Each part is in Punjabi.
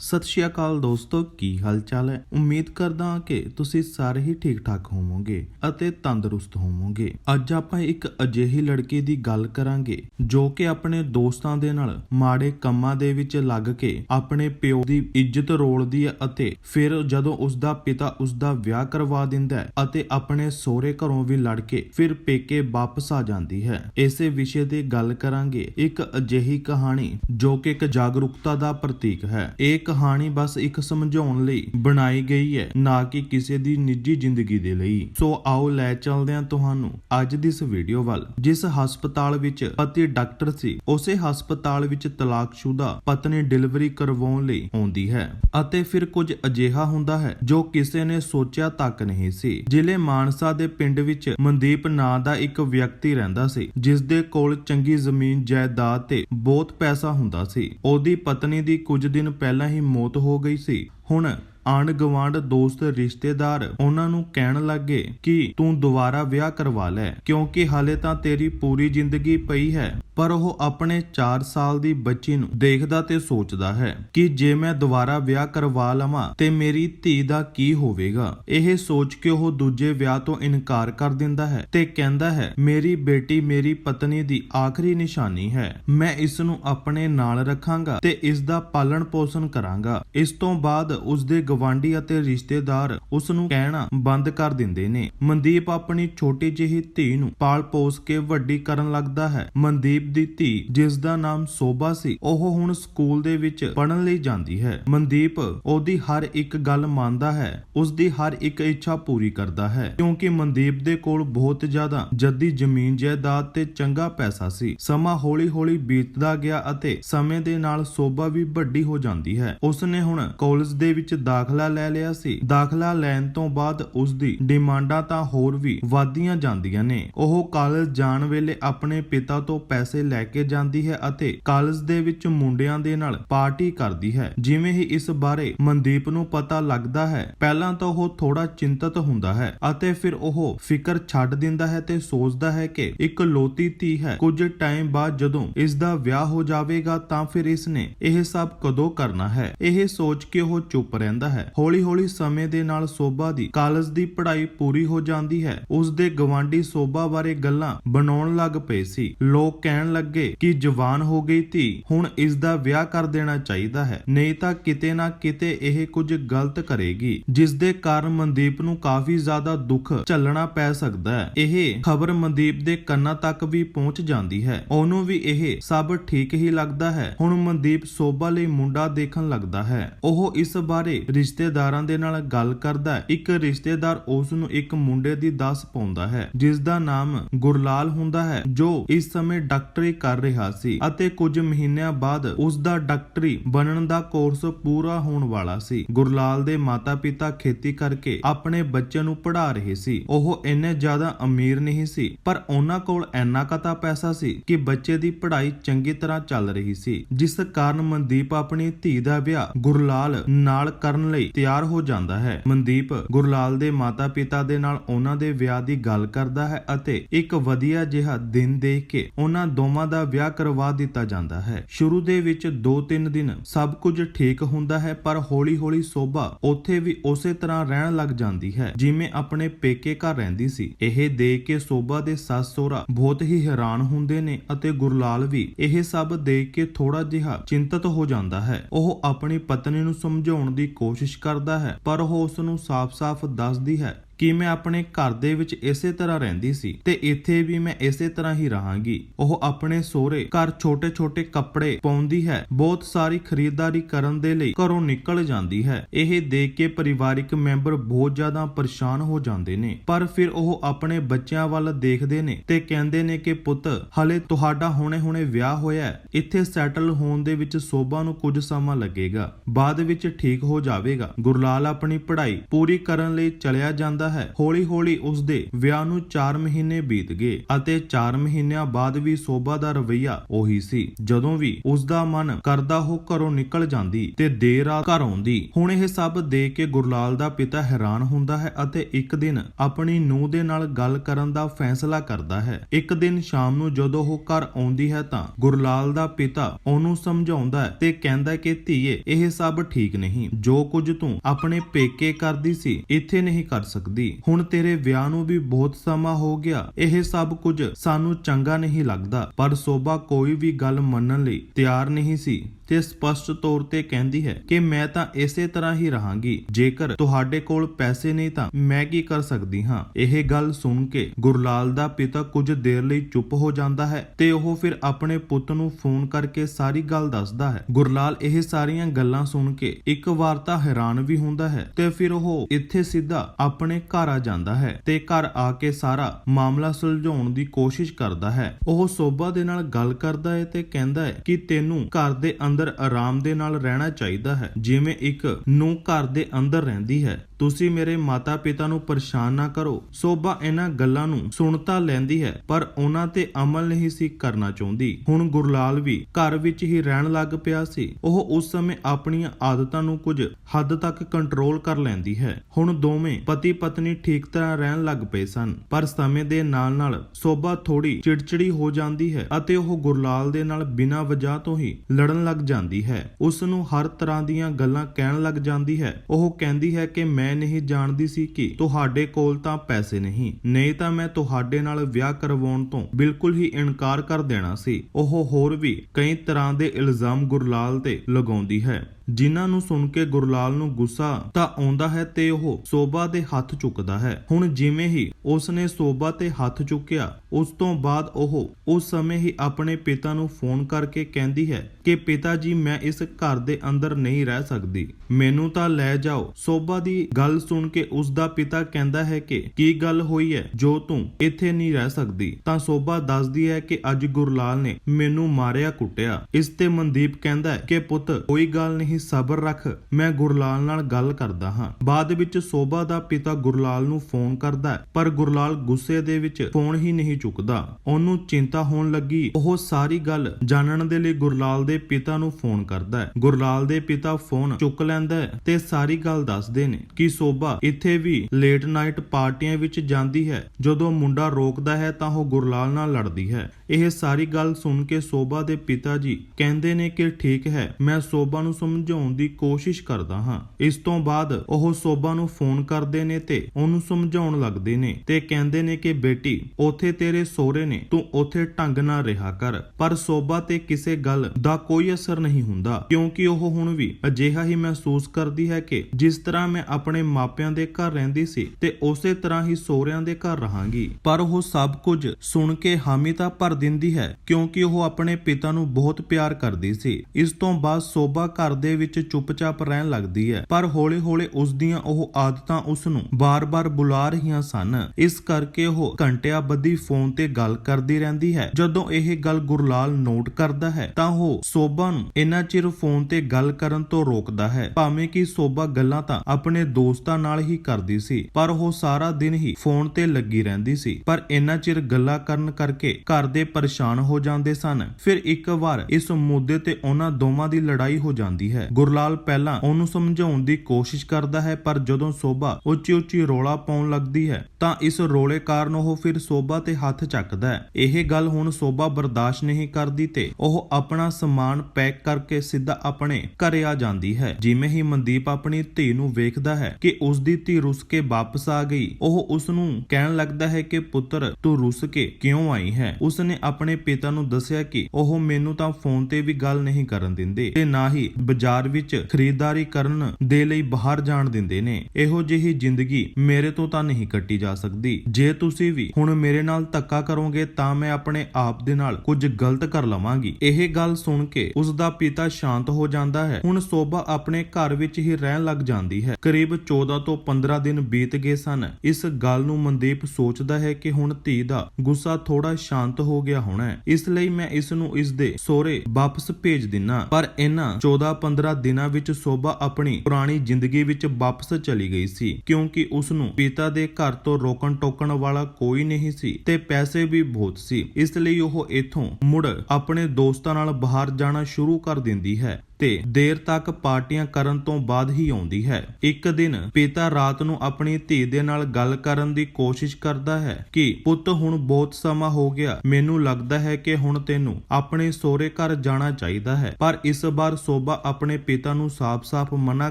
ਸਤਿ ਸ਼੍ਰੀ ਅਕਾਲ ਦੋਸਤੋ, ਕੀ ਹਾਲ ਚਾਲ ਹੈ? ਉਮੀਦ ਕਰਦਾ ਹਾਂ ਕਿ ਤੁਸੀਂ ਸਾਰੇ ਹੀ ਠੀਕ ਠਾਕ ਹੋਵੋਗੇ ਅਤੇ ਤੰਦਰੁਸਤ ਹੋਵੋਗੇ। ਅੱਜ ਆਪਾਂ ਇੱਕ ਅਜਿਹੀ ਲੜਕੀ ਦੀ ਗੱਲ ਕਰਾਂਗੇ, ਜੋ ਕਿ ਆਪਣੇ ਦੋਸਤਾਂ ਦੇ ਨਾਲ ਮਾੜੇ ਕੰਮਾਂ ਦੇ ਵਿੱਚ ਲੱਗ ਕੇ ਆਪਣੇ ਪਿਓ ਦੀ ਇੱਜ਼ਤ ਰੋਲਦੀ ਹੈ ਅਤੇ ਫਿਰ ਜਦੋਂ ਉਸ ਦਾ ਪਿਤਾ ਉਸ ਦਾ ਵਿਆਹ ਕਰਵਾ ਦਿੰਦਾ ਹੈ ਅਤੇ ਆਪਣੇ ਸਹੁਰੇ ਘਰੋਂ ਵੀ ਲੜ ਕੇ ਫਿਰ ਪੇਕੇ ਵਾਪਸ ਆ ਜਾਂਦੀ ਹੈ। ਇਸੇ ਵਿਸ਼ੇ ਤੇ ਗੱਲ ਕਰਾਂਗੇ ਇੱਕ ਅਜਿਹੀ ਕਹਾਣੀ, ਜੋ ਕਿ ਇੱਕ ਜਾਗਰੂਕਤਾ ਦਾ ਪ੍ਰਤੀਕ ਹੈ। ਇਹ ਕਹਾਣੀ ਬਸ ਇੱਕ ਸਮਝਾਉਣ ਲਈ ਬਣਾਈ ਗਈ ਹੈ, ਨਾ ਕਿ ਕਿਸੇ ਦੀ ਨਿੱਜੀ ਜ਼ਿੰਦਗੀ ਦੇ ਲਈ। ਸੋ ਆਓ ਲੈ ਚੱਲਦੇ ਹਾਂ ਤੁਹਾਨੂੰ ਅੱਜ ਦੀ ਇਸ ਵੀਡੀਓ ਵੱਲ, ਜਿਸ ਹਸਪਤਾਲ ਵਿੱਚ ਪਤੀ ਡਾਕਟਰ ਸੀ, ਉਸੇ ਹਸਪਤਾਲ ਵਿੱਚ ਤਲਾਕਸ਼ੁਦਾ ਪਤਨੀ ਡਿਲੀਵਰੀ ਕਰਵਾਉਣ ਲਈ ਆਉਂਦੀ ਹੈ। ਅਤੇ ਫਿਰ ਕੁਝ ਅਜਿਹਾ ਹੁੰਦਾ ਹੈ, ਜੋ ਕਿਸੇ ਨੇ ਸੋਚਿਆ ਤੱਕ ਨਹੀਂ ਸੀ। ਜ਼ਿਲ੍ਹੇ ਮਾਨਸਾ ਦੇ ਪਿੰਡ ਵਿੱਚ ਮਨਦੀਪ ਨਾਂ ਦਾ ਇੱਕ ਵਿਅਕਤੀ ਰਹਿੰਦਾ ਸੀ ਜਿਸ ਦੇ ਕੋਲ ਚੰਗੀ ਜ਼ਮੀਨ, ਜਾਇਦਾਦ ਤੇ ਬਹੁਤ ਪੈਸਾ ਹੁੰਦਾ ਸੀ। ਉਹਦੀ ਪਤਨੀ ਦੀ ਕੁਝ ਦਿਨ ਪਹਿਲਾਂ ਹੀ ਮੌਤ ਹੋ ਗਈ ਸੀ। ਹੁਣ ਆਂਢ ਗਵਾਂਢ ਦੋਸਤ ਰਿਸ਼ਤੇਦਾਰ ਉਹਨਾਂ ਨੂੰ ਕਹਿਣ ਲੱਗੇ ਕਿ ਤੂੰ ਦੁਬਾਰਾ ਵਿਆਹ ਕਰਵਾ ਲੈ, ਕਿਉਂਕਿ ਹਾਲੇ ਤਾਂ ਤੇਰੀ ਪੂਰੀ ਜ਼ਿੰਦਗੀ ਪਈ ਹੈ। ਪਰ ਉਹ ਆਪਣੇ 4 ਸਾਲ ਦੀ ਬੱਚੀ ਨੂੰ ਦੇਖਦਾ ਤੇ ਸੋਚਦਾ ਹੈ ਕਿ ਜੇ ਮੈਂ ਦੁਬਾਰਾ ਵਿਆਹ ਕਰਵਾ ਲਵਾਂ ਤੇ ਮੇਰੀ ਧੀ ਦਾ ਕੀ ਹੋਵੇਗਾ। ਇਹ ਸੋਚ ਕੇ ਉਹ ਦੂਜੇ ਵਿਆਹ ਤੋਂ ਇਨਕਾਰ ਕਰ ਦਿੰਦਾ ਹੈ ਤੇ ਕਹਿੰਦਾ ਹੈ, ਮੇਰੀ ਬੇਟੀ ਮੇਰੀ ਪਤਨੀ ਦੀ ਆਖਰੀ ਨਿਸ਼ਾਨੀ ਹੈ। ਮੈਂ ਇਸ ਨੂੰ ਆਪਣੇ ਨਾਲ ਰੱਖਾਂਗਾ ਤੇ ਇਸ ਦਾ ਪਾਲਣ ਪੋਸ਼ਣ ਕਰਾਂਗਾ। ਇਸ ਤੋਂ ਬਾਅਦ ਉਸ ਦੇ ਗਵਾਂਢੀ ਅਤੇ ਰਿਸ਼ਤੇਦਾਰ ਉਸ ਨੂੰ ਕਹਿਣਾ ਬੰਦ ਕਰ ਦਿੰਦੇ ਨੇ। ਮਨਦੀਪ ਆਪਣੀ ਛੋਟੀ ਜਿਹੀ ਧੀ ਨੂੰ ਪਾਲ ਪੋਸ ਕੇ ਵੱਡੀ ਕਰਨ ਲੱਗਦਾ ਹੈ। ਮਨਦੀਪ ਦੀ ਧੀ, ਜਿਸ ਦਾ ਨਾਮ ਸੋਭਾ ਸੀ, ਉਹ ਹੁਣ ਸਕੂਲ ਦੇ ਵਿੱਚ ਪੜਨ ਲਈ ਜਾਂਦੀ ਹੈ। ਮਨਦੀਪ ਉਹਦੀ ਹਰ ਇੱਕ ਗੱਲ ਮੰਨਦਾ ਹੈ। ਉਸ ਦੀ ਹਰ ਇੱਕ ਇੱਛਾ ਪੂਰੀ ਕਰਦਾ ਹੈ। ਕਿਉਂਕਿ ਮਨਦੀਪ ਦੇ ਕੋਲ ਬਹੁਤ ਜ਼ਿਆਦਾ ਜੱਦੀ ਜ਼ਮੀਨ, ਜਾਇਦਾਦ ਤੇ ਚੰਗਾ ਪੈਸਾ ਸੀ। ਸਮਾਂ ਹੌਲੀ-ਹੌਲੀ ਬੀਤਦਾ ਗਿਆ ਅਤੇ ਸਮੇਂ ਦੇ ਨਾਲ ਸੋਭਾ ਵੀ ਵੱਡੀ ਹੋ ਜਾਂਦੀ ਹੈ। ਉਸ ਨੇ ਹੁਣ ਕਾਲਜ ਦੇ ਵਿੱਚ ਦਾਖਲਾ ਲੈ ਲਿਆ ਸੀ। ਦਾਖਲਾ ਲੈਣ ਤੋਂ ਬਾਅਦ ਉਸ ਦੀ ਡਿਮਾਂਡਾਂ ਤਾਂ ਹੋਰ ਵੀ ਵਧਦੀਆਂ ਜਾਂਦੀਆਂ ਨੇ। ਉਹ ਕਾਲਜ ਜਾਣ ਵੇਲੇ ਆਪਣੇ ਪਿਤਾ ਤੋਂ ਪੈਸੇ ਲੈ ਕੇ ਜਾਂਦੀ ਹੈ ਅਤੇ ਕਾਲਜ ਦੇ ਵਿੱਚ ਮੁੰਡਿਆਂ ਦੇ ਨਾਲ ਪਾਰਟੀ ਕਰਦੀ ਹੈ। ਜਿਵੇਂ ਹੀ ਇਸ ਬਾਰੇ ਮਨਦੀਪ ਨੂੰ ਪਤਾ ਲੱਗਦਾ ਹੈ, ਪਹਿਲਾਂ ਤਾਂ ਉਹ ਥੋੜਾ ਚਿੰਤਤ ਹੁੰਦਾ ਹੈ ਅਤੇ ਫਿਰ ਉਹ ਫਿਕਰ ਛੱਡ ਦਿੰਦਾ ਹੈ ਤੇ ਸੋਚਦਾ ਹੈ ਕਿ ਇੱਕ ਲੋਤੀ ਧੀ ਹੈ। ਕੁਝ ਟਾਈਮ ਬਾਅਦ ਜਦੋਂ ਇਸ ਦਾ ਵਿਆਹ ਹੋ ਜਾਵੇਗਾ ਤਾਂ ਫਿਰ ਇਸ ਨੇ ਇਹ ਸਭ ਕਦੋਂ ਕਰਨਾ ਹੈ? ਇਹ ਸੋਚ ਕੇ ਉਹ ਚੁੱਪ ਰਹਿੰਦਾ ਹੈ। ਹੌਲੀ-ਹੌਲੀ ਸਮੇਂ ਦੇ ਨਾਲ ਸੋਭਾ ਦੀ, ਕਾਲਜ ਦੀ ਪੜ੍ਹਾਈ ਪੂਰੀ ਹੋ ਜਾਂਦੀ ਹੈ। ਉਸ ਦੇ ਗਵਾਂਢੀ ਸੋਭਾ ਬਾਰੇ ਗੱਲਾਂ ਬਣਾਉਣ ਲੱਗ ਪਏ ਸੀ। ਲੋਕ ਕਹਿਣ ਲੱਗੇ ਕਿ ਜਵਾਨ ਹੋ ਗਈ ਧੀ, ਹੁਣ ਇਸ ਦਾ ਵਿਆਹ ਕਰ ਦੇਣਾ ਚਾਹੀਦਾ ਹੈ। ਨਹੀਂ ਤਾਂ ਕਿਤੇ ਨਾ ਕਿਤੇ ਇਹ ਕੁਝ ਗਲਤ ਕਰੇਗੀ ਜਿਸ ਦੇ ਕਾਰਨ ਮਨਦੀਪ ਨੂੰ ਕਾਫੀ ਜ਼ਿਆਦਾ ਦੁੱਖ ਝੱਲਣਾ ਪੈ ਸਕਦਾ ਹੈ। ਇਹ ਖਬਰ ਮਨਦੀਪ ਦੇ ਕੰਨਾਂ ਤੱਕ ਵੀ ਪਹੁੰਚ ਜਾਂਦੀ ਹੈ। ਉਹਨੂੰ ਵੀ ਇਹ ਸਭ ਠੀਕ ਹੀ ਲੱਗਦਾ ਹੈ। ਹੁਣ ਮਨਦੀਪ ਸੋਭਾ ਲਈ ਮੁੰਡਾ ਦੇਖਣ ਲੱਗਦਾ ਹੈ। ਉਹ ਇਸ ਬਾਰੇ ਰਿਸ਼ਤੇਦਾਰਾਂ ਦੇ ਨਾਲ ਗੱਲ ਕਰਦਾ ਹੈ। ਇੱਕ ਰਿਸ਼ਤੇਦਾਰ ਉਸ ਨੂੰ ਇੱਕ ਮੁੰਡੇ ਦੀ ਦੱਸ ਪਾਉਂਦਾ ਹੈ ਜਿਸ ਦਾ ਨਾਮ ਗੁਰਲਾਲ ਹੁੰਦਾ ਹੈ, ਜੋ ਇਸ ਸਮੇਂ ਡਾਕਟਰੀ ਕਰ ਰਿਹਾ ਸੀ ਅਤੇ ਕੁਝ ਮਹੀਨਿਆਂ ਬਾਅਦ ਉਸ ਦਾ ਡਾਕਟਰੀ ਬਣਨ ਦਾ ਕੋਰਸ ਪੂਰਾ ਹੋਣ ਵਾਲਾ ਸੀ। ਗੁਰਲਾਲ ਦੇ ਮਾਤਾ-ਪਿਤਾ ਖੇਤੀ ਕਰਕੇ ਆਪਣੇ ਬੱਚੇ ਨੂੰ ਪੜ੍ਹਾ ਰਹੇ ਸੀ। ਉਹ ਇੰਨੇ ਜ਼ਿਆਦਾ ਅਮੀਰ ਨਹੀਂ ਸੀ, ਪਰ ਉਹਨਾਂ ਕੋਲ ਇੰਨਾ ਕਤਾ ਪੈਸਾ ਸੀ ਕਿ ਬੱਚੇ ਦੀ ਪੜ੍ਹਾਈ ਚੰਗੀ ਤਰ੍ਹਾਂ ਚੱਲ ਰਹੀ ਸੀ। ਜਿਸ ਕਾਰਨ ਮਨਦੀਪ ਆਪਣੀ ਧੀ ਦਾ ਵਿਆਹ ਗੁਰਲਾਲ ਨਾਲ ਕਰਨ ਲਈ ਤਿਆਰ ਹੋ ਜਾਂਦਾ ਹੈ। ਮਨਦੀਪ ਗੁਰਲਾਲ ਦੇ ਮਾਤਾ-ਪਿਤਾ ਦੇ ਨਾਲ ਉਹਨਾਂ ਦੇ ਵਿਆਹ ਦੀ ਗੱਲ ਕਰਦਾ ਹੈ ਅਤੇ ਇੱਕ ਵਧੀਆ ਜਿਹਾ ਦਿਨ ਦੇਖ ਕੇ ਉਹਨਾਂ ਦੋਵਾਂ ਦਾ ਵਿਆਹ ਕਰਵਾ ਦਿੱਤਾ ਜਾਂਦਾ ਹੈ। ਸ਼ੁਰੂ ਦੇ ਵਿੱਚ 2-3 ਦਿਨ ਸਭ ਕੁਝ ਠੀਕ ਹੁੰਦਾ ਹੈ, ਪਰ ਹੌਲੀ-ਹੌਲੀ ਸੋਭਾ ਉੱਥੇ ਵੀ ਉਸੇ ਤਰ੍ਹਾਂ ਰਹਿਣ ਲੱਗ ਜਾਂਦੀ ਹੈ, ਜਿਵੇਂ ਆਪਣੇ ਪੇਕੇ ਘਰ ਰਹਿੰਦੀ ਸੀ। ਇਹ ਦੇਖ ਕੇ ਸੋਭਾ ਦੇ ਸੱਸ ਸਹੁਰਾ ਬਹੁਤ ਹੀ ਹੈਰਾਨ ਹੁੰਦੇ ਨੇ ਅਤੇ ਗੁਰਲਾਲ ਵੀ ਇਹ ਸਭ ਦੇਖ ਕੇ ਥੋੜਾ ਜਿਹਾ ਚਿੰਤਤ ਹੋ ਜਾਂਦਾ ਹੈ। ਉਹ ਆਪਣੀ ਪਤਨੀ ਨੂੰ ਸਮਝਾਉਣ ਦੀ ਕੋਸ਼ਿਸ਼ ਕੋਸ਼ਿਸ਼ ਕਰਦਾ ਹੈ ਪਰ ਉਹ ਉਸ ਨੂੰ ਸਾਫ਼-ਸਾਫ਼ ਦੱਸਦੀ ਹੈ। ਕਿ ਮੈਂ ਆਪਣੇ ਘਰ ਦੇ ਵਿੱਚ ਇਸੇ ਤਰ੍ਹਾਂ ਰਹਿੰਦੀ ਸੀ ਤੇ ਇੱਥੇ ਵੀ ਮੈਂ ਇਸੇ ਤਰ੍ਹਾਂ ਹੀ ਰਹਾਂਗੀ। ਉਹ ਆਪਣੇ ਸੋਹਰੇ ਘਰ ਛੋਟੇ-ਛੋਟੇ ਕੱਪੜੇ ਪਾਉਂਦੀ ਹੈ। ਬਹੁਤ ਸਾਰੀ ਖਰੀਦਦਾਰੀ ਕਰਨ ਦੇ ਲਈ ਘਰੋਂ ਨਿਕਲ ਜਾਂਦੀ ਹੈ। ਇਹ ਦੇਖ ਕੇ ਪਰਿਵਾਰਿਕ ਮੈਂਬਰ ਬਹੁਤ ਜ਼ਿਆਦਾ ਪਰੇਸ਼ਾਨ ਹੋ ਜਾਂਦੇ ਨੇ। ਪਰ ਫਿਰ ਉਹ ਆਪਣੇ ਬੱਚਿਆਂ ਵੱਲ ਦੇਖਦੇ ਨੇ ਤੇ ਕਹਿੰਦੇ ਨੇ ਕਿ ਪੁੱਤ, ਹਲੇ ਤੁਹਾਡਾ ਹੁਣੇ-ਹੁਣੇ ਵਿਆਹ ਹੋਇਆ ਇੱਥੇ ਸੈਟਲ ਹੋਣ ਦੇ ਵਿੱਚ ਸੋਭਾ ਨੂੰ ਕੁਝ ਸਮਾਂ ਲੱਗੇਗਾ। ਬਾਅਦ ਵਿੱਚ ਠੀਕ ਹੋ ਜਾਵੇਗਾ। ਗੁਰਲਾਲ ਆਪਣੀ ਪੜ੍ਹਾਈ ਪੂਰੀ ਕਰਨ ਲਈ ਚਲਿਆ ਜਾਂਦਾ ਹੈ। ਹੌਲੀ-ਹੌਲੀ ਉਸ ਦੇ ਵਿਆਹ ਨੂੰ 4 ਮਹੀਨੇ ਬੀਤ ਗਏ ਅਤੇ 4 ਮਹੀਨਿਆਂ ਬਾਅਦ ਵੀ ਸੋਭਾ ਦਾ ਰਵਈਆ ਉਹੀ ਸੀ। ਜਦੋਂ ਵੀ ਉਸ ਦਾ ਮਨ ਕਰਦਾ ਉਹ ਘਰੋਂ ਨਿਕਲ ਜਾਂਦੀ ਤੇ ਦੇਰ ਰਾਤ ਘਰ ਆਉਂਦੀ, ਹੁਣ ਇਹ ਸਭ ਦੇਖ ਕੇ ਗੁਰਲਾਲ ਦਾ ਪਿਤਾ ਹੈਰਾਨ ਹੁੰਦਾ ਹੈ ਅਤੇ ਇੱਕ ਦਿਨ ਆਪਣੀ ਨੂੰਹ ਦੇ ਨਾਲ ਗੱਲ ਕਰਨ ਦਾ ਫੈਸਲਾ ਕਰਦਾ ਹੈ। ਇੱਕ ਦਿਨ ਸ਼ਾਮ ਨੂੰ ਜਦੋਂ ਉਹ ਘਰ ਆਉਂਦੀ ਹੈ ਤਾਂ ਗੁਰਲਾਲ ਦਾ ਪਿਤਾ ਉਹਨੂੰ ਸਮਝਾਉਂਦਾ ਹੈ ਤੇ ਕਹਿੰਦਾ ਕਿ, ਧੀਏ, ਇਹ ਸਭ ਠੀਕ ਨਹੀਂ। ਜੋ ਕੁਝ ਤੂੰ ਆਪਣੇ ਪੇਕੇ ਕਰਦੀ ਸੀ, ਇੱਥੇ ਨਹੀਂ ਕਰ ਸਕਦੀ। ਹੁਣ ਤੇਰੇ ਵਿਆਹ ਨੂੰ ਵੀ ਬਹੁਤ ਸਮਾਂ ਹੋ ਗਿਆ। ਇਹ ਸਭ ਕੁਝ ਸਾਨੂੰ ਚੰਗਾ ਨਹੀਂ ਲੱਗਦਾ। ਪਰ ਸੋਭਾ ਕੋਈ ਵੀ ਗੱਲ ਮੰਨਣ ਲਈ ਤਿਆਰ ਨਹੀਂ ਸੀ। ਤੇ ਸਪਸ਼ਟ ਤੌਰ ਤੇ ਕਹਿੰਦੀ ਹੈ ਕਿ ਮੈਂ ਤਾਂ ਇਸੇ ਤਰ੍ਹਾਂ ਹੀ ਰਹਾਂਗੀ। ਜੇਕਰ ਤੁਹਾਡੇ ਕੋਲ ਪੈਸੇ ਨਹੀਂ ਤਾਂ ਮੈਂ ਕੀ ਕਰ ਸਕਦੀ ਹਾਂ? ਇਹ ਗੱਲ ਸੁਣ ਕੇ ਗੁਰਲਾਲ ਦਾ ਪਿਤਾ ਕੁਝ ਦੇਰ ਲਈ ਚੁੱਪ ਹੋ ਜਾਂਦਾ ਹੈ ਤੇ ਉਹ ਫਿਰ ਆਪਣੇ ਪੁੱਤ ਨੂੰ ਫੋਨ ਕਰਕੇ ਸਾਰੀ ਗੱਲ ਦੱਸਦਾ ਹੈ। ਗੁਰਲਾਲ ਇਹ ਸਾਰੀਆਂ ਗੱਲਾਂ ਸੁਣ ਕੇ ਇੱਕ ਵਾਰ ਤਾਂ ਹੈਰਾਨ ਵੀ ਹੁੰਦਾ ਹੈ ਤੇ ਫਿਰ ਉਹ ਇੱਥੇ ਸਿੱਧਾ ਆਪਣੇ ਘਰ ਆ ਜਾਂਦਾ ਹੈ ਤੇ ਘਰ ਆ ਕੇ ਸਾਰਾ ਮਾਮਲਾ ਸੁਲਝਾਉਣ ਦੀ ਕੋਸ਼ਿਸ਼ ਕਰਦਾ ਹੈ। ਉਹ ਸੋਭਾ ਦੇ ਨਾਲ ਗੱਲ ਕਰਦਾ ਹੈ ਤੇ ਕਹਿੰਦਾ ਹੈ ਕਿ ਤੈਨੂੰ ਘਰ ਦੇ ਅੰਦਰ ਅੰਦਰ ਆਰਾਮ ਦੇ ਨਾਲ ਰਹਿਣਾ ਚਾਹੀਦਾ ਹੈ। ਜਿਵੇਂ ਇੱਕ ਨੂੰ ਘਰ ਦੇ ਅੰਦਰ ਰਹਿੰਦੀ ਹੈ। ਤੁਸੀਂ ਮੇਰੇ ਮਾਤਾ-ਪਿਤਾ ਨੂੰ ਪਰੇਸ਼ਾਨ ਨਾ ਕਰੋ। ਸੋਭਾ ਇਹਨਾਂ ਗੱਲਾਂ ਨੂੰ ਸੁਣਤਾ ਲੈਂਦੀ ਹੈ, ਪਰ ਉਹਨਾਂ ਤੇ ਅਮਲ ਨਹੀਂ ਸੀ ਕਰਨਾ ਚਾਹੁੰਦੀ। ਹੁਣ ਗੁਰਲਾਲ ਵੀ ਘਰ ਵਿੱਚ ਹੀ ਰਹਿਣ ਲੱਗ ਪਿਆ ਸੀ। ਉਹ ਉਸ ਸਮੇਂ ਆਪਣੀਆਂ ਆਦਤਾਂ ਨੂੰ ਕੁਝ ਹੱਦ ਤੱਕ ਕੰਟਰੋਲ ਕਰ ਲੈਂਦੀ ਹੈ। ਹੁਣ ਦੋਵੇਂ ਪਤੀ ਪਤਨੀ ਠੀਕ ਤਰ੍ਹਾਂ ਰਹਿਣ ਲੱਗ ਪਏ ਸਨ, ਪਰ ਸਮੇਂ ਦੇ ਨਾਲ-ਨਾਲ ਸੋਭਾ ਥੋੜੀ ਚਿੜਚਿੜੀ ਹੋ ਜਾਂਦੀ ਹੈ ਅਤੇ ਉਹ ਗੁਰਲਾਲ ਦੇ ਨਾਲ ਬਿਨਾਂ ਵਜ੍ਹਾ ਤੋਂ ਹੀ ਲੜਨ ਲੱਗ ਜਾਂਦੀ ਹੈ। ਉਸ ਨੂੰ ਹਰ ਤਰ੍ਹਾਂ ਦੀਆਂ ਗੱਲਾਂ ਕਹਿਣ ਲੱਗ ਜਾਂਦੀ ਹੈ। ਉਹ ਕਹਿੰਦੀ ਹੈ ਕਿ ਮੈਂ ਮੈਂ ਨਹੀਂ ਜਾਣਦੀ ਸੀ ਕਿ ਤੁਹਾਡੇ ਕੋਲ ਤਾਂ ਪੈਸੇ ਨਹੀਂ। ਨਹੀਂ ਤਾਂ ਮੈਂ ਤੁਹਾਡੇ ਨਾਲ ਵਿਆਹ ਕਰਵਾਉਣ ਤੋਂ ਬਿਲਕੁਲ ਹੀ ਇਨਕਾਰ ਕਰ ਦੇਣਾ ਸੀ। ਉਹ ਹੋਰ ਵੀ ਕਈ ਤਰ੍ਹਾਂ ਦੇ ਇਲਜ਼ਾਮ ਗੁਰਲਾਲ ਤੇ ਲਗਾਉਂਦੀ ਹੈ। ਜਿਨ੍ਹਾਂ ਨੂੰ ਸੁਣ ਕੇ ਗੁਰਲਾਲ ਨੂੰ ਗੁੱਸਾ ਤਾਂ ਆਉਂਦਾ ਹੈ ਤੇ ਉਹ ਸੋਭਾ ਦੇ ਹੱਥ ਚੁੱਕਦਾ ਹੈ। ਹੁਣ ਜਿਵੇਂ ਹੀ ਉਸ ਨੇ ਸੋਭਾ ਤੇ ਹੱਥ ਚੁੱਕਿਆ, ਉਸ ਤੋਂ ਬਾਅਦ ਉਹ ਉਸ ਸਮੇਂ ਹੀ ਆਪਣੇ ਪਿਤਾ ਨੂੰ ਫੋਨ ਕਰਕੇ ਕਹਿੰਦੀ ਹੈ ਕਿ, ਪਿਤਾ ਜੀ, ਮੈਂ ਇਸ ਘਰ ਦੇ ਅੰਦਰ ਨਹੀਂ ਰਹਿ ਸਕਦੀ। ਮੈਨੂੰ ਤਾਂ ਲੈ ਜਾਓ। ਸੋਭਾ ਦੀ ਗੱਲ ਸੁਣ ਕੇ ਉਸ ਦਾ ਪਿਤਾ ਕਹਿੰਦਾ ਹੈ ਕਿ, ਕੀ ਗੱਲ ਹੋਈ ਹੈ? ਜੋ ਤੂੰ ਇੱਥੇ ਨਹੀਂ ਰਹਿ ਸਕਦੀ। ਤਾਂ ਸੋਭਾ ਦੱਸਦੀ ਹੈ ਕਿ ਅੱਜ ਗੁਰਲਾਲ ਨੇ ਮੈਨੂੰ ਮਾਰਿਆ ਕੁੱਟਿਆ। ਇਸ ਤੇ ਮਨਦੀਪ ਕਹਿੰਦਾ ਹੈ ਕਿ, ਪੁੱਤ, ਕੋਈ ਗੱਲ ਨਹੀਂ ਸਬਰ ਰੱਖ, ਮੈਂ ਗੁਰਲਾਲ ਨਾਲ ਗੱਲ ਕਰਦਾ ਹਾਂ। ਬਾਅਦ ਵਿੱਚ ਸੋਭਾ ਦਾ ਪਿਤਾ ਗੁਰਲਾਲ ਨੂੰ ਫੋਨ ਕਰਦਾ ਪਰ ਗੁਰਲਾਲ ਗੁੱਸੇ ਦੇ ਵਿੱਚ ਫੋਨ ਹੀ ਨਹੀਂ ਚੁੱਕਦਾ। ਉਹਨੂੰ ਚਿੰਤਾ ਹੋਣ ਲੱਗੀ। ਉਹ ਸਾਰੀ ਗੱਲ ਜਾਣਨ ਦੇ ਲਈ ਗੁਰਲਾਲ ਦੇ ਪਿਤਾ ਨੂੰ ਫੋਨ ਕਰਦਾ ਗੁਰਲਾਲ ਦੇ ਪਿਤਾ ਫੋਨ ਚੁੱਕ ਲੈਂਦਾ ਤੇ ਸਾਰੀ ਗੱਲ ਦੱਸਦੇ ਨੇ ਕਿ ਸੋਭਾ ਇੱਥੇ ਵੀ ਲੇਟ ਨਾਈਟ ਪਾਰਟੀਆਂ ਵਿੱਚ ਜਾਂਦੀ ਹੈ। ਜਦੋਂ ਮੁੰਡਾ ਰੋਕਦਾ ਹੈ ਤਾਂ ਉਹ ਗੁਰਲਾਲ ਨਾਲ ਲੜਦੀ ਹੈ। ਇਹ ਸਾਰੀ ਗੱਲ ਸੁਣ ਕੇ ਸੋਭਾ ਦੇ ਪਿਤਾ ਜੀ ਕਹਿੰਦੇ ਨੇ ਕਿ ਠੀਕ ਹੈ, ਮੈਂ ਸੋਭਾ ਨੂੰ ਸਮਝਾਉਣ ਦੀ ਕੋਸ਼ਿਸ਼ ਕਰਦਾ ਹਾਂ। ਇਸ ਤੋਂ ਬਾਅਦ ਉਹ ਸੋਭਾ ਨੂੰ ਫੋਨ ਕਰਦੇ ਨੇ ਤੇ ਉਹਨੂੰ ਸਮਝਾਉਣ ਲੱਗਦੇ ਨੇ ਤੇ ਕਹਿੰਦੇ ਨੇ ਕਿ ਬੇਟੀ, ਉਥੇ ਤੇਰੇ ਸੋਹਰੇ ਨੇ, ਤੂੰ ਉਥੇ ਢੰਗ ਨਾਲ ਰਿਹਾ ਕਰ। ਪਰ ਸੋਭਾ ਤੇ ਕਿਸੇ ਗੱਲ ਦਾ ਕੋਈ ਅਸਰ ਨਹੀਂ ਹੁੰਦਾ, ਕਿਉਂਕਿ ਉਹ ਹੁਣ ਵੀ ਅਜਿਹਾ ਹੀ ਮਹਿਸੂਸ ਕਰਦੀ ਹੈ ਕਿ ਜਿਸ ਤਰ੍ਹਾਂ ਮੈਂ ਆਪਣੇ ਮਾਪਿਆਂ ਦੇ ਘਰ ਰਹਿੰਦੀ ਸੀ ਤੇ ਉਸੇ ਤਰ੍ਹਾਂ ਹੀ ਸੋਹਰਿਆਂ ਦੇ ਘਰ ਰਹਾਂਗੀ। ਪਰ ਉਹ ਸਭ ਕੁਝ ਸੁਣ ਕੇ ਹਾਮੀ ਤਾਂ ਭਰ ਦਿੰਦੀ ਹੈ, ਕਿਉਂਕਿ ਉਹ ਆਪਣੇ ਪਿਤਾ ਨੂੰ ਬਹੁਤ ਪਿਆਰ ਕਰਦੀ ਸੀ। ਇਸ ਤੋਂ ਬਾਅਦ ਸੋਭਾ ਘਰ ਦੇ ਵਿੱਚ ਚੁੱਪਚਾਪ ਰਹਿਣ ਲੱਗਦੀ ਹੈ, ਪਰ ਹੌਲੀ-ਹੌਲੀ ਉਸ ਦੀਆਂ ਉਹ ਆਦਤਾਂ ਉਸ ਨੂੰ ਬਾਰ-ਬਾਰ ਬੁਲਾ ਰਹੀਆਂ ਸਨ। ਇਸ ਕਰਕੇ ਉਹ ਘੰਟਿਆਂ ਬੱਧੀ ਫੋਨ ਤੇ ਗੱਲ ਕਰਦੀ ਰਹਿੰਦੀ ਹੈ। ਜਦੋਂ ਇਹ ਗੱਲ ਗੁਰਲਾਲ ਨੋਟ ਕਰਦਾ ਹੈ, ਤਾਂ ਉਹ ਸੋਭਾ ਨੂੰ ਇੰਨਾ ਚਿਰ ਫੋਨ ਤੇ ਗੱਲ ਕਰਨ ਤੋਂ ਰੋਕਦਾ ਹੈ। ਭਾਵੇਂ ਕਿ ਸੋਭਾ ਗੱਲਾਂ ਤਾਂ ਆਪਣੇ ਦੋਸਤਾਂ ਨਾਲ ਹੀ ਕਰਦੀ ਸੀ, ਪਰ ਉਹ ਸਾਰਾ ਦਿਨ ਹੀ ਫੋਨ ਤੇ ਲੱਗੀ ਰਹਿੰਦੀ ਸੀ। ਪਰ ਇੰਨਾ ਚਿਰ ਗੱਲਾਂ ਕਰਨ ਕਰਕੇ ਘਰ ਦੇ ਪਰੇਸ਼ਾਨ ਹੋ ਜਾਂਦੇ ਸਨ। ਫਿਰ ਇੱਕ ਵਾਰ ਇਸ ਮੁੱਦੇ ਤੇ ਉਹਨਾਂ ਦੋਵਾਂ ਦੀ ਲੜਾਈ ਹੋ ਜਾਂਦੀ ਹੈ। ਗੁਰਲਾਲ ਪਹਿਲਾਂ ਉਹਨੂੰ ਸਮਝਾਉਣ ਦੀ ਕੋਸ਼ਿਸ਼ ਕਰਦਾ ਹੈ, ਪਰ ਜਦੋਂ ਸੋਭਾ ਉੱਚੀ ਉੱਚੀ ਰੋਲਾ ਪਾਉਣ ਲੱਗਦੀ ਹੈ, ਤਾਂ ਇਸ ਰੋਲੇ ਕਾਰਨ ਉਹ ਫਿਰ ਸੋਭਾ ਤੇ ਹੱਥ ਚੱਕਦਾ ਹੈ। ਇਹ ਗੱਲ ਹੁਣ ਸੋਭਾ ਬਰਦਾਸ਼ਤ ਨਹੀਂ ਕਰਦੀ ਤੇ ਉਹ ਆਪਣਾ ਸਮਾਨ ਪੈਕ ਕਰਕੇ ਸਿੱਧਾ ਆਪਣੇ ਘਰੇ ਆ ਜਾਂਦੀ ਹੈ। ਜਿਵੇਂ ਹੀ ਮਨਦੀਪ ਆਪਣੀ ਧੀ ਨੂੰ ਵੇਖਦਾ ਹੈ ਕਿ ਉਸ ਦੀ ਧੀ ਰੁੱਸ ਕੇ ਵਾਪਸ ਆ ਗਈ, ਉਹ ਉਸ ਨੂੰ ਕਹਿਣ ਲੱਗਦਾ ਹੈ ਕਿ ਪੁੱਤਰ, ਤੂੰ ਰੁੱਸ ਕੇ ਕਿਉਂ ਆਈ ਹੈ? ਉਸ ਨੇ ਆਪਣੇ ਪਿਤਾ ਨੂੰ ਦੱਸਿਆ ਕਿ ਉਹ ਮੈਨੂੰ ਤਾਂ ਫੋਨ ਤੇ ਵੀ ਗੱਲ ਨਹੀਂ ਕਰਨ ਦਿੰਦੇ ਤੇ ਨਾ ਹੀ ਬਾਜ਼ਾਰ ਵਿੱਚ ਖਰੀਦਦਾਰੀ ਕਰਨ ਦੇ ਲਈ ਬਾਹਰ ਜਾਣ ਦਿੰਦੇ ਨੇ। ਇਹੋ ਜਿਹੀ ਜ਼ਿੰਦਗੀ ਮੇਰੇ ਤੋਂ ਤਾਂ ਨਹੀਂ ਕੱਟੀ ਜਾ ਸਕਦੀ। ਜੇ ਤੁਸੀਂ ਵੀ ਹੁਣ ਮੇਰੇ ਨਾਲ ਧੱਕਾ ਕਰੋਗੇ ਤਾਂ ਮੈਂ ਆਪਣੇ ਆਪ ਦੇ ਨਾਲ ਕੁਝ ਗਲਤ ਕਰ ਲਵਾਂਗੀ। ਇਹ ਗੱਲ ਸੁਣ ਕੇ ਉਸ ਦਾ ਪਿਤਾ ਸ਼ਾਂਤ ਹੋ ਜਾਂਦਾ ਹੈ। ਹੁਣ ਸੋਭਾ ਆਪਣੇ ਘਰ ਵਿੱਚ ਹੀ ਰਹਿਣ ਲੱਗ ਜਾਂਦੀ ਹੈ। ਕਰੀਬ 14 ਤੋਂ 15 ਦਿਨ ਬੀਤ ਗਏ ਸਨ। ਇਸ ਗੱਲ ਨੂੰ ਮਨਦੀਪ ਸੋਚਦਾ ਹੈ ਕਿ ਹੁਣ ਧੀ ਦਾ ਗੁੱਸਾ ਥੋੜਾ ਸ਼ਾਂਤ ਹੋ ਹੋ ਗਿਆ ਹੋਣਾ ਇਸ ਲਈ ਮੈਂ ਇਸ ਨੂੰ ਇਸ ਦੇ ਸਹੁਰੇ ਵਾਪਸ ਭੇਜ ਦਿੰਨਾ। ਪਰ ਇਹਨਾਂ 14-15 ਦਿਨਾਂ ਵਿੱਚ ਸੋਭਾ ਆਪਣੀ ਪੁਰਾਣੀ ਜ਼ਿੰਦਗੀ ਵਿੱਚ ਵਾਪਸ ਚਲੀ ਗਈ ਸੀ, ਕਿਉਂਕਿ ਉਸ ਨੂੰ ਪਿਤਾ ਦੇ ਘਰ ਤੋਂ ਰੋਕਣ ਟੋਕਣ ਵਾਲਾ ਕੋਈ ਨਹੀਂ ਸੀ ਤੇ ਪੈਸੇ ਵੀ ਬਹੁਤ ਸੀ। ਇਸ ਲਈ ਉਹ ਇੱਥੋਂ ਮੁੜ ਆਪਣੇ ਦੋਸਤਾਂ ਨਾਲ ਬਾਹਰ ਜਾਣਾ ਸ਼ੁਰੂ ਕਰ ਦਿੰਦੀ ਹੈ। ਤੇ ਦੇਰ ਤੱਕ ਪਾਰਟੀਆਂ ਕਰਨ ਤੋਂ ਬਾਅਦ ਹੀ ਆਉਂਦੀ ਹੈ। ਇੱਕ ਦਿਨ ਪਿਤਾ ਰਾਤ ਨੂੰ ਆਪਣੀ ਧੀ ਦੇ ਨਾਲ ਗੱਲ ਕਰਨ ਦੀ ਕੋਸ਼ਿਸ਼ ਕਰਦਾ ਹੈ ਕਿ, ਪੁੱਤ, ਹੁਣ ਬਹੁਤ ਸਮਾਂ ਹੋ ਗਿਆ। ਮੈਨੂੰ ਲੱਗਦਾ ਹੈ ਕਿ ਹੁਣ ਤੈਨੂੰ ਆਪਣੇ ਸਹੁਰੇ ਘਰ ਜਾਣਾ ਚਾਹੀਦਾ ਹੈ। ਪਰ ਇਸ ਵਾਰ ਸੋਭਾ ਆਪਣੇ ਪਿਤਾ ਨੂੰ ਸਾਫ਼-ਸਾਫ਼ ਮਨਾ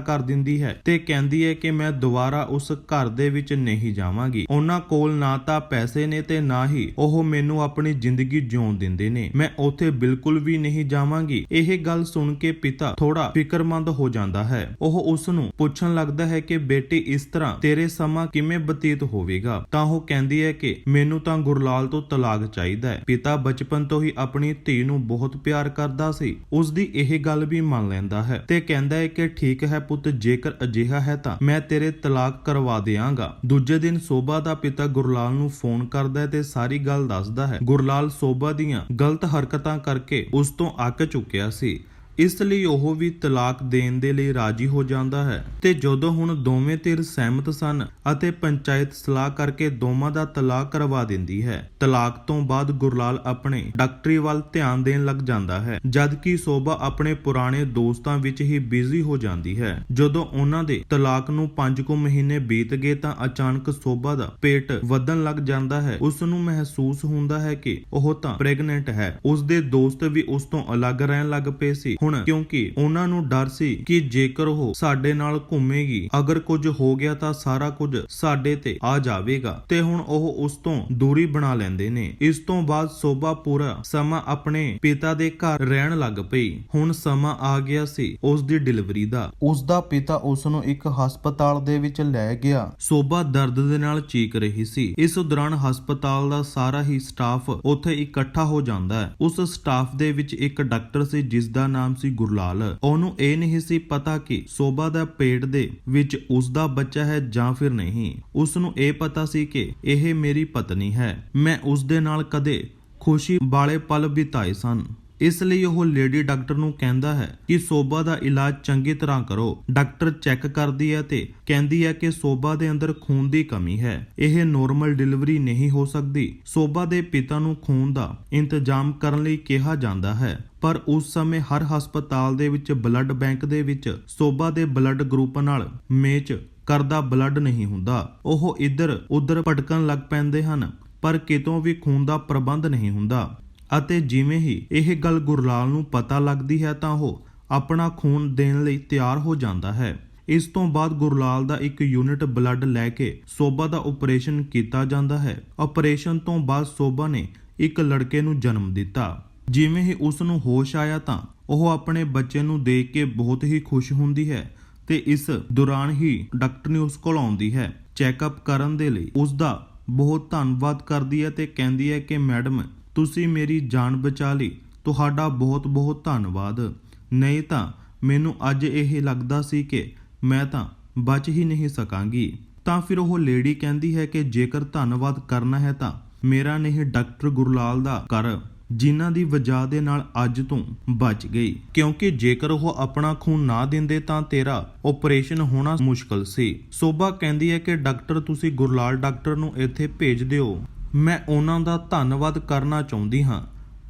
ਕਰ ਦਿੰਦੀ ਹੈ ਤੇ ਕਹਿੰਦੀ ਹੈ ਕਿ ਮੈਂ ਦੁਬਾਰਾ ਉਸ ਘਰ ਦੇ ਵਿੱਚ ਨਹੀਂ ਜਾਵਾਂਗੀ। ਉਹਨਾਂ ਕੋਲ ਨਾ ਤਾਂ ਪੈਸੇ ਨੇ ਤੇ ਨਾ ਹੀ ਉਹ ਮੈਨੂੰ ਆਪਣੀ ਜ਼ਿੰਦਗੀ ਜਿਉਣ ਦਿੰਦੇ ਨੇ। ਮੈਂ ਉੱਥੇ ਬਿਲਕੁਲ ਵੀ ਨਹੀਂ ਜਾਵਾਂਗੀ। ਇਹ ਗੱਲ ਸੁਣ ਕੇ ਪਿਤਾ ਥੋੜਾ ਫਿਕਰਮੰਦ ਹੋ ਜਾਂਦਾ ਹੈ। ਉਹ ਉਸ ਨੂੰ ਪੁੱਛਣ ਲੱਗਦਾ ਹੈ ਕਿ ਬੇਟੀ ਇਸ ਤਰ੍ਹਾਂ ਤੇਰੇ ਸਮਾਂ ਕਿਵੇਂ ਬਤੀਤ ਹੋਵੇਗਾ? ਤਾਂ ਉਹ ਕਹਿੰਦੀ ਹੈ ਕਿ ਮੈਨੂੰ ਤਾਂ ਗੁਰਲਾਲ ਤੋਂ ਤਲਾਕ ਚਾਹੀਦਾ ਹੈ। ਪਿਤਾ ਬਚਪਨ ਤੋਂ ਹੀ ਆਪਣੀ ਧੀ ਨੂੰ ਬਹੁਤ ਪਿਆਰ ਕਰਦਾ ਸੀ। ਉਸ ਦੀ ਇਹ ਗੱਲ ਵੀ ਮੰਨ ਲੈਂਦਾ ਹੈ ਤੇ ਕਹਿੰਦਾ ਹੈ ਕਿ ਠੀਕ ਹੈ ਪੁੱਤ, ਜੇਕਰ ਅਜਿਹਾ ਹੈ ਤਾਂ ਮੈਂ ਤੇਰੇ ਤਲਾਕ ਕਰਵਾ ਦਿਆਂਗਾ। ਦੂਜੇ ਦਿਨ ਸੋਭਾ ਦਾ ਪਿਤਾ ਗੁਰਲਾਲ ਨੂੰ ਫੋਨ ਕਰਦਾ ਹੈ ਤੇ ਸਾਰੀ ਗੱਲ ਦੱਸਦਾ ਹੈ। ਗੁਰਲਾਲ ਸੋਭਾ ਦੀਆਂ ਗਲਤ ਹਰਕਤਾਂ ਕਰਕੇ ਉਸ ਤੋਂ ਅੱਕ ਚੁੱਕਿਆ ਸੀ। ਇਸ ਲਈ ਉਹ ਵੀ ਤਲਾਕ ਦੇਣ ਦੇ ਲਈ ਰਾਜੀ ਹੋ ਜਾਂਦਾ ਹੈ। ਤੇ ਜਦੋਂ ਹੁਣ ਦੋਵੇਂ ਧਿਰ ਸਹਿਮਤ ਸਨ ਅਤੇ ਪੰਚਾਇਤ ਸਲਾਹ ਕਰਕੇ ਦੋਵਾਂ ਦਾ ਤਲਾਕ ਕਰਵਾ ਦਿੰਦੀ ਹੈ, ਤਲਾਕ ਤੋਂ ਬਾਅਦ ਗੁਰਲਾਲ ਆਪਣੇ ਡਾਕਟਰੀ ਵੱਲ ਧਿਆਨ ਦੇਣ ਲੱਗ ਜਾਂਦਾ ਹੈ, ਜਦਕਿ ਸੋਭਾ ਆਪਣੇ ਪੁਰਾਣੇ ਦੋਸਤਾਂ ਵਿੱਚ ਹੀ ਬਿਜ਼ੀ ਹੋ ਜਾਂਦੀ ਹੈ। ਜਦੋਂ ਉਹਨਾਂ ਦੇ ਤਲਾਕ ਨੂੰ 5 ਕੁ ਮਹੀਨੇ ਬੀਤ ਗਏ ਤਾਂ ਅਚਾਨਕ ਸੋਭਾ ਦਾ ਪੇਟ ਵਧਣ ਲੱਗ ਜਾਂਦਾ ਹੈ। ਉਸ ਨੂੰ ਮਹਿਸੂਸ ਹੁੰਦਾ ਹੈ ਕਿ ਉਹ ਤਾਂ ਪ੍ਰੈਗਨੈਂਟ ਹੈ। ਉਸ ਦੇ ਦੋਸਤ ਵੀ ਉਸ ਤੋਂ ਅਲੱਗ ਰਹਿਣ ਲੱਗ ਪਏ ਸੀ। ਹੁਣ ਕਿਉਂਕਿ ਉਹਨਾਂ ਨੂੰ ਡਰ ਸੀ ਕਿ ਜੇਕਰ ਉਹ ਸਾਡੇ ਨਾਲ ਘੁੰਮੇਗੀ, ਅਗਰ ਕੁਝ ਹੋ ਗਿਆ ਤਾਂ ਸਾਰਾ ਕੁਝ ਸਾਡੇ ਤੇ ਆ ਜਾਵੇਗਾ। ਤੇ ਹੁਣ ਉਹ ਉਸ ਤੋਂ ਦੂਰੀ ਬਣਾ ਲੈਂਦੇ ਨੇ। ਇਸ ਤੋਂ ਬਾਅਦ ਸੋਭਾ ਪੂਰਾ ਸਮਾਂ ਆਪਣੇ ਪਿਤਾ ਦੇ ਘਰ ਰਹਿਣ ਲੱਗ ਪਈ। ਹੁਣ ਸਮਾਂ ਆ ਗਿਆ ਸੀ ਉਸ ਦੀ ਡਿਲੀਵਰੀ ਦਾ। ਉਸ ਦਾ ਪਿਤਾ ਉਸ ਨੂੰ ਇੱਕ ਹਸਪਤਾਲ ਦੇ ਵਿੱਚ ਲੈ ਗਿਆ। ਸੋਭਾ ਦਰਦ ਦੇ ਨਾਲ ਚੀਕ ਰਹੀ ਸੀ। ਇਸ ਦੌਰਾਨ ਹਸਪਤਾਲ ਦਾ ਸਾਰਾ ਹੀ ਸਟਾਫ ਉੱਥੇ ਇਕੱਠਾ ਹੋ ਜਾਂਦਾ ਹੈ। ਉਸ ਸਟਾਫ ਦੇ ਵਿੱਚ ਇੱਕ ਡਾਕਟਰ ਸੀ ਜਿਸ ਦਾ ਨਾਮ ਸੀ ਗੁਰਲਾਲ। ਉਹਨੂੰ ਇਹ ਨਹੀਂ ਸੀ ਪਤਾ ਕਿ ਸੋਭਾ ਦਾ ਪੇਟ ਦੇ ਵਿੱਚ ਉਸ ਦਾ ਬੱਚਾ ਹੈ ਜਾਂ ਫਿਰ ਨਹੀਂ। ਉਸ ਨੂੰ ਇਹ ਪਤਾ ਸੀ ਕਿ ਇਹ ਮੇਰੀ ਪਤਨੀ ਹੈ। ਮੈਂ ਉਸ ਦੇ ਨਾਲ ਕਦੇ ਖੁਸ਼ੀ ਵਾਲੇ ਪਲ ਬਿਤਾਏ ਸਨ। ਇਸ ਲਈ ਉਹ ਲੇਡੀ ਡਾਕਟਰ ਨੂੰ ਕਹਿੰਦਾ ਹੈ ਕਿ ਸੋਭਾ ਦਾ ਇਲਾਜ ਚੰਗੀ ਤਰ੍ਹਾਂ ਕਰੋ। ਡਾਕਟਰ ਚੈੱਕ ਕਰਦੀ ਹੈ ਤੇ ਕਹਿੰਦੀ ਹੈ ਕਿ ਸੋਭਾ ਦੇ ਅੰਦਰ ਖੂਨ ਦੀ ਕਮੀ ਹੈ। ਇਹ ਨੋਰਮਲ ਡਿਲੀਵਰੀ ਨਹੀਂ ਹੋ ਸਕਦੀ। ਸੋਭਾ ਦੇ ਪਿਤਾ ਨੂੰ ਖੂਨ ਦਾ ਇੰਤਜ਼ਾਮ ਕਰਨ ਲਈ ਕਿਹਾ ਜਾਂਦਾ ਹੈ। ਪਰ ਉਸ ਸਮੇਂ ਹਰ ਹਸਪਤਾਲ ਦੇ ਵਿੱਚ ਬਲੱਡ ਬੈਂਕ ਦੇ ਵਿੱਚ ਸੋਭਾ ਦੇ ਬਲੱਡ ਗਰੁੱਪ ਨਾਲ ਮੇਚ ਕਰਦਾ ਬਲੱਡ ਨਹੀਂ ਹੁੰਦਾ। ਉਹ ਇੱਧਰ ਉੱਧਰ ਭਟਕਣ ਲੱਗ ਪੈਂਦੇ ਹਨ, ਪਰ ਕਿਤੋਂ ਵੀ ਖੂਨ ਦਾ ਪ੍ਰਬੰਧ ਨਹੀਂ ਹੁੰਦਾ। ਅਤੇ ਜਿਵੇਂ ਹੀ ਇਹ ਗੱਲ ਗੁਰਲਾਲ ਨੂੰ ਪਤਾ ਲੱਗਦੀ ਹੈ ਤਾਂ ਉਹ ਆਪਣਾ ਖੂਨ ਦੇਣ ਲਈ ਤਿਆਰ ਹੋ ਜਾਂਦਾ ਹੈ। ਇਸ ਤੋਂ ਬਾਅਦ ਗੁਰਲਾਲ ਦਾ ਇੱਕ ਯੂਨਿਟ ਬਲੱਡ ਲੈ ਕੇ ਸੋਭਾ ਦਾ ਆਪਰੇਸ਼ਨ ਕੀਤਾ ਜਾਂਦਾ ਹੈ। ਆਪਰੇਸ਼ਨ ਤੋਂ ਬਾਅਦ ਸੋਭਾ ਨੇ ਇੱਕ ਲੜਕੇ ਨੂੰ ਜਨਮ ਦਿੱਤਾ। ਜਿਵੇਂ ਹੀ ਉਸ ਨੂੰ ਹੋਸ਼ ਆਇਆ ਤਾਂ ਉਹ ਆਪਣੇ ਬੱਚੇ ਨੂੰ ਦੇਖ ਕੇ ਬਹੁਤ ਹੀ ਖੁਸ਼ ਹੁੰਦੀ ਹੈ ਤੇ ਇਸ ਦੌਰਾਨ ਹੀ ਡਾਕਟਰ ਨੇ ਉਸ ਕੋਲ ਆਉਂਦੀ ਹੈ। ਚੈੱਕਅਪ ਕਰਨ ਦੇ ਲਈ ਉਸ ਦਾ ਬਹੁਤ ਧੰਨਵਾਦ ਕਰਦੀ ਹੈ ਤੇ ਕਹਿੰਦੀ ਹੈ ਕਿ ਮੈਡਮ ਤੁਸੀਂ ਮੇਰੀ ਜਾਨ ਬਚਾ ਲਈ। ਤੁਹਾਡਾ ਬਹੁਤ-ਬਹੁਤ ਧੰਨਵਾਦ। ਨਹੀਂ ਤਾਂ ਮੈਨੂੰ ਅੱਜ ਇਹ ਲੱਗਦਾ ਸੀ ਕਿ ਮੈਂ ਤਾਂ ਬਚ ਹੀ ਨਹੀਂ ਸਕਾਂਗੀ। ਤਾਂ ਫਿਰ ਉਹ ਲੇਡੀ ਕਹਿੰਦੀ ਹੈ ਕਿ ਜੇਕਰ ਧੰਨਵਾਦ ਕਰਨਾ ਹੈ ਤਾਂ ਮੇਰਾ ਨਹੀਂ, ਡਾਕਟਰ ਗੁਰਲਾਲ ਦਾ ਕਰ ਜਿਨ੍ਹਾਂ ਦੀ ਵਜ੍ਹਾ ਦੇ ਨਾਲ ਅੱਜ ਤੋਂ ਬਚ ਗਈ। ਕਿਉਂਕਿ ਜੇਕਰ ਉਹ ਆਪਣਾ ਖੂਨ ਨਾ ਦਿੰਦੇ ਤਾਂ ਤੇਰਾ ਆਪਰੇਸ਼ਨ ਹੋਣਾ ਮੁਸ਼ਕਲ ਸੀ। ਸੋਭਾ ਕਹਿੰਦੀ ਹੈ ਕਿ ਡਾਕਟਰ, ਤੁਸੀਂ ਗੁਰਲਾਲ ਡਾਕਟਰ ਨੂੰ ਇੱਥੇ ਭੇਜ ਦਿਓ। ਮੈਂ ਉਹਨਾਂ ਦਾ ਧੰਨਵਾਦ ਕਰਨਾ ਚਾਹੁੰਦੀ ਹਾਂ,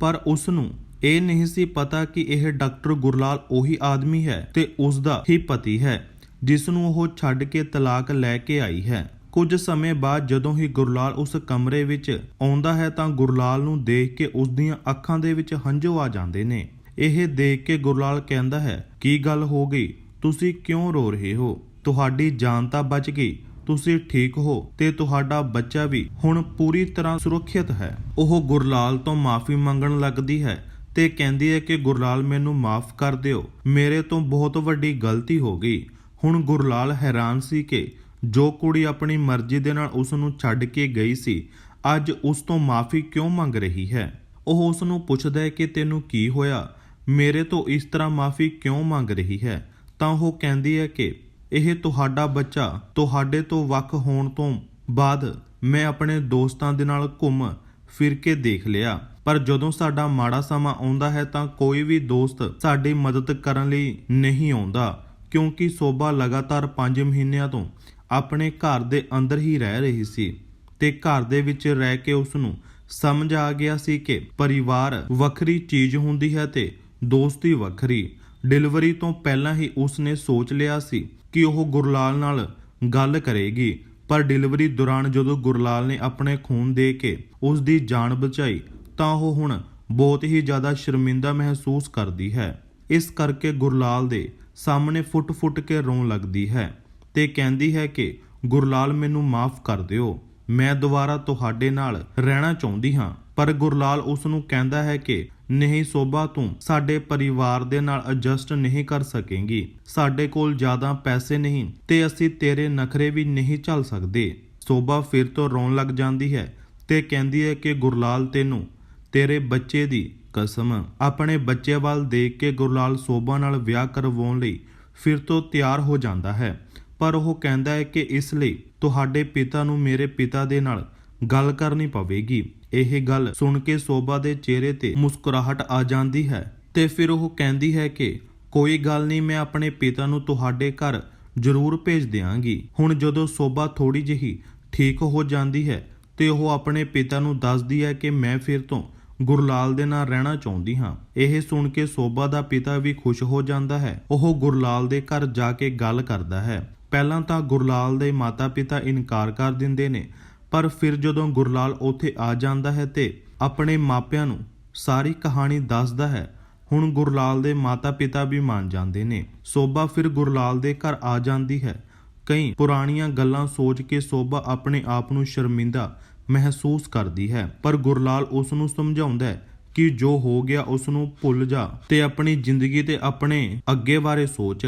ਪਰ ਉਸ ਨੂੰ ਇਹ ਨਹੀਂ ਸੀ ਪਤਾ ਕਿ ਇਹ ਡਾਕਟਰ ਗੁਰਲਾਲ ਉਹੀ ਆਦਮੀ ਹੈ ਤੇ ਉਸ ਦਾ ਹੀ ਪਤੀ ਹੈ, ਜਿਸ ਨੂੰ ਉਹ ਛੱਡ ਕੇ ਤਲਾਕ ਲੈ ਕੇ ਆਈ ਹੈ। ਕੁਝ ਸਮੇਂ ਬਾਅਦ ਜਦੋਂ ਹੀ ਗੁਰਲਾਲ ਉਸ ਕਮਰੇ ਵਿੱਚ ਆਉਂਦਾ ਹੈ ਤਾਂ ਗੁਰਲਾਲ ਨੂੰ ਦੇਖ ਕੇ ਉਸ ਦੀਆਂ ਅੱਖਾਂ ਦੇ ਵਿੱਚ ਹੰਝੂ ਆ ਜਾਂਦੇ ਨੇ। ਇਹ ਦੇਖ ਕੇ ਗੁਰਲਾਲ ਕਹਿੰਦਾ ਹੈ, ਕੀ ਗੱਲ ਹੋ ਗਈ? ਤੁਸੀਂ ਕਿਉਂ ਰੋ ਰਹੇ ਹੋ? ਤੁਹਾਡੀ ਜਾਨ ਤਾਂ ਬਚ ਗਈ। ਤੁਸੀਂ ਠੀਕ ਹੋ ਤੇ ਤੁਹਾਡਾ ਬੱਚਾ ਵੀ ਹੁਣ ਪੂਰੀ ਤਰ੍ਹਾਂ ਸੁਰੱਖਿਅਤ ਹੈ। ਉਹ ਗੁਰਲਾਲ ਤੋਂ ਮਾਫੀ ਮੰਗਣ ਲੱਗਦੀ ਹੈ ਤੇ ਕਹਿੰਦੀ ਹੈ ਕਿ ਗੁਰਲਾਲ ਮੈਨੂੰ ਮਾਫ ਕਰ ਦਿਓ। ਮੇਰੇ ਤੋਂ ਬਹੁਤ ਵੱਡੀ ਗਲਤੀ ਹੋ ਗਈ। ਹੁਣ ਗੁਰਲਾਲ ਹੈਰਾਨ ਸੀ ਕਿ ਜੋ ਕੁੜੀ ਆਪਣੀ ਮਰਜ਼ੀ ਦੇ ਨਾਲ ਉਸ ਨੂੰ ਛੱਡ ਕੇ ਗਈ ਸੀ, ਅੱਜ ਉਸ ਤੋਂ ਮਾਫੀ ਕਿਉਂ ਮੰਗ ਰਹੀ ਹੈ? ਉਹ ਉਸ ਨੂੰ ਪੁੱਛਦਾ ਹੈ ਕਿ ਤੈਨੂੰ ਕੀ ਹੋਇਆ? ਮੇਰੇ ਤੋਂ ਇਸ ਤਰ੍ਹਾਂ ਮਾਫੀ ਕਿਉਂ ਮੰਗ ਰਹੀ ਹੈ? ਤਾਂ ਉਹ ਕਹਿੰਦੀ ਹੈ ਕਿ ਇਹ ਤੁਹਾਡਾ ਬੱਚਾ ਤੁਹਾਡੇ ਤੋਂ ਵੱਖ ਹੋਣ ਤੋਂ ਬਾਅਦ ਮੈਂ ਆਪਣੇ ਦੋਸਤਾਂ ਦੇ ਨਾਲ ਘੁੰਮ ਫਿਰ ਕੇ ਦੇਖ ਲਿਆ। ਪਰ ਜਦੋਂ ਸਾਡਾ ਮਾੜਾ ਸਮਾਂ ਆਉਂਦਾ ਹੈ ਤਾਂ ਕੋਈ ਵੀ ਦੋਸਤ ਸਾਡੀ ਮਦਦ ਕਰਨ ਲਈ ਨਹੀਂ ਆਉਂਦਾ, ਕਿਉਂਕਿ ਸੋਭਾ ਲਗਾਤਾਰ 5 ਮਹੀਨਿਆਂ ਤੋਂ ਆਪਣੇ ਘਰ ਦੇ ਅੰਦਰ ਹੀ ਰਹਿ ਰਹੀ ਸੀ ਤੇ ਘਰ ਦੇ ਵਿੱਚ ਰਹਿ ਕੇ ਉਸ ਨੂੰ ਸਮਝ ਆ ਗਿਆ ਸੀ ਕਿ ਪਰਿਵਾਰ ਵੱਖਰੀ ਚੀਜ਼ ਹੁੰਦੀ ਹੈ ਤੇ ਦੋਸਤੀ ਵੱਖਰੀ। ਡਿਲੀਵਰੀ ਤੋਂ ਪਹਿਲਾਂ ਹੀ ਉਸ ਨੇ ਸੋਚ ਲਿਆ ਸੀ ਕਿ ਉਹ ਗੁਰਲਾਲ ਨਾਲ ਗੱਲ ਕਰੇਗੀ। ਪਰ ਡਿਲੀਵਰੀ ਦੌਰਾਨ ਜਦੋਂ ਗੁਰਲਾਲ ਨੇ ਆਪਣੇ ਖੂਨ ਦੇ ਕੇ ਉਸ ਦੀ ਜਾਨ ਬਚਾਈ, ਤਾਂ ਉਹ ਹੁਣ ਬਹੁਤ ਹੀ ਜ਼ਿਆਦਾ ਸ਼ਰਮਿੰਦਾ ਮਹਿਸੂਸ ਕਰਦੀ ਹੈ। ਇਸ ਕਰਕੇ ਗੁਰਲਾਲ ਦੇ ਸਾਹਮਣੇ ਫੁੱਟ-ਫੁੱਟ ਕੇ ਰੋਣ ਲੱਗਦੀ ਹੈ ਤੇ ਕਹਿੰਦੀ ਹੈ ਕਿ, ਗੁਰਲਾਲ, ਮੈਨੂੰ ਮਾਫ ਕਰ ਦਿਓ। ਮੈਂ ਦੁਬਾਰਾ ਤੁਹਾਡੇ ਨਾਲ ਰਹਿਣਾ ਚਾਹੁੰਦੀ ਹਾਂ। ਪਰ ਗੁਰਲਾਲ ਉਸ ਨੂੰ ਕਹਿੰਦਾ ਹੈ ਕਿ ਨਹੀਂ ਸੋਭਾ ਤੂੰ। ਸਾਡੇ ਪਰਿਵਾਰ ਦੇ ਨਾਲ ਐਡਜਸਟ ਨਹੀਂ ਕਰ ਸਕੇਂਗੀ। ਸਾਡੇ ਕੋਲ ਜ਼ਿਆਦਾ ਪੈਸੇ ਨਹੀਂ ਤੇ ਅਸੀਂ ਤੇਰੇ ਨਖਰੇ ਵੀ ਨਹੀਂ ਝੱਲ ਸਕਦੇ। ਸੋਭਾ ਫਿਰ ਤੋਂ ਰੋਣ ਲੱਗ ਜਾਂਦੀ ਹੈ ਤੇ ਕਹਿੰਦੀ ਹੈ ਕਿ ਗੁਰਲਾਲ ਤੈਨੂੰ, ਤੇਰੇ ਬੱਚੇ ਦੀ ਕਸਮ। ਆਪਣੇ ਬੱਚੇ ਵੱਲ ਦੇਖ ਕੇ ਗੁਰਲਾਲ ਸੋਭਾ ਨਾਲ ਵਿਆਹ ਕਰਵਾਉਣ ਲਈ ਫਿਰ ਤੋਂ ਤਿਆਰ ਹੋ ਜਾਂਦਾ ਹੈ। ਪਰ ਉਹ ਕਹਿੰਦਾ ਹੈ ਕਿ ਇਸ ਲਈ ਤੁਹਾਡੇ ਪਿਤਾ ਨੂੰ ਮੇਰੇ ਪਿਤਾ ਦੇ ਨਾਲ ਗੱਲ ਕਰਨੀ ਪਵੇਗੀ। ਇਹ ਗੱਲ ਸੁਣ ਕੇ ਸੋਭਾ ਦੇ ਚਿਹਰੇ ਤੇ ਮੁਸਕਰਾਹਟ ਆ ਜਾਂਦੀ ਹੈ ਤੇ ਫਿਰ ਉਹ ਕਹਿੰਦੀ ਹੈ ਕਿ, ਕੋਈ ਗੱਲ ਨਹੀਂ, ਮੈਂ ਆਪਣੇ ਪਿਤਾ ਨੂੰ ਤੁਹਾਡੇ ਘਰ ਜ਼ਰੂਰ ਭੇਜ ਦਿਆਂਗੀ। ਹੁਣ ਜਦੋਂ ਸੋਭਾ ਥੋੜੀ ਜਿਹੀ ਠੀਕ ਹੋ ਜਾਂਦੀ ਹੈ ਤੇ ਉਹ ਆਪਣੇ ਪਿਤਾ ਨੂੰ ਦੱਸਦੀ ਹੈ ਕਿ ਮੈਂ ਫਿਰ ਤੋਂ ਗੁਰਲਾਲ ਦੇ ਨਾਲ ਰਹਿਣਾ ਚਾਹੁੰਦੀ ਹਾਂ। ਇਹ ਸੁਣ ਕੇ ਸੋਭਾ ਦਾ ਪਿਤਾ ਵੀ ਖੁਸ਼ ਹੋ ਜਾਂਦਾ ਹੈ। ਉਹ ਗੁਰਲਾਲ ਦੇ ਘਰ ਜਾ ਕੇ ਗੱਲ ਕਰਦਾ ਹੈ। ਪਹਿਲਾਂ ਤਾਂ ਗੁਰਲਾਲ ਦੇ ਮਾਤਾ-ਪਿਤਾ ਇਨਕਾਰ ਕਰ ਦਿੰਦੇ ਨੇ ਪਰ ਫਿਰ ਜਦੋਂ ਗੁਰਲਾਲ ਉੱਥੇ ਆ ਜਾਂਦਾ ਹੈ ਤੇ ਆਪਣੇ ਮਾਪਿਆਂ ਨੂੰ ਸਾਰੀ ਕਹਾਣੀ ਦੱਸਦਾ ਹੈ, ਹੁਣ ਗੁਰਲਾਲ ਦੇ ਮਾਤਾ-ਪਿਤਾ ਵੀ ਮੰਨ ਜਾਂਦੇ ਨੇ। ਸੋਭਾ ਫਿਰ ਗੁਰਲਾਲ ਦੇ ਘਰ ਆ ਜਾਂਦੀ ਹੈ। ਕਈ ਪੁਰਾਣੀਆਂ ਗੱਲਾਂ ਸੋਚ ਕੇ ਸੋਭਾ ਆਪਣੇ ਆਪ ਨੂੰ ਸ਼ਰਮਿੰਦਾ ਮਹਿਸੂਸ ਕਰਦੀ ਹੈ। ਪਰ ਗੁਰਲਾਲ ਉਸ ਨੂੰ ਸਮਝਾਉਂਦਾ ਹੈ ਕਿ ਜੋ ਹੋ ਗਿਆ ਉਸ ਨੂੰ ਭੁੱਲ ਜਾ ਤੇ ਆਪਣੀ ਜ਼ਿੰਦਗੀ ਤੇ ਆਪਣੇ ਅੱਗੇ ਬਾਰੇ ਸੋਚ।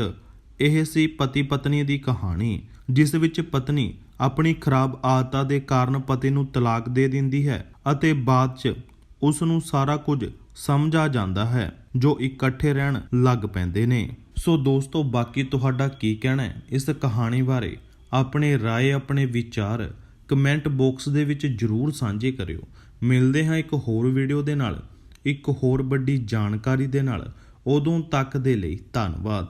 ਇਹ ਸੀ ਪਤੀ ਪਤਨੀ ਦੀ ਕਹਾਣੀ, ਜਿਸ ਵਿੱਚ ਪਤਨੀ ਆਪਣੀ ਖਰਾਬ ਆਦਤਾਂ ਦੇ ਕਾਰਨ ਪਤੀ ਨੂੰ ਤਲਾਕ ਦੇ ਦਿੰਦੀ ਹੈ ਅਤੇ ਬਾਅਦ 'ਚ ਉਸ ਨੂੰ ਸਾਰਾ ਕੁਝ ਸਮਝ ਆ ਜਾਂਦਾ ਹੈ ਜੋ ਇਕੱਠੇ ਰਹਿਣ ਲੱਗ ਪੈਂਦੇ ਨੇ ਸੋ ਦੋਸਤੋ ਬਾਕੀ ਤੁਹਾਡਾ ਕੀ ਕਹਿਣਾ ਹੈ ਇਸ ਕਹਾਣੀ ਬਾਰੇ ਆਪਣੇ رائے ਆਪਣੇ ਵਿਚਾਰ ਕਮੈਂਟ ਬਾਕਸ ਦੇ ਵਿੱਚ ਜਰੂਰ ਸਾਂਝੇ ਕਰਿਓ ਮਿਲਦੇ ਹਾਂ ਇੱਕ ਹੋਰ ਵੀਡੀਓ ਦੇ ਨਾਲ ਇੱਕ ਹੋਰ ਵੱਡੀ ਜਾਣਕਾਰੀ ਦੇ ਨਾਲ ਉਦੋਂ ਤੱਕ ਦੇ ਲਈ ਧੰਨਵਾਦ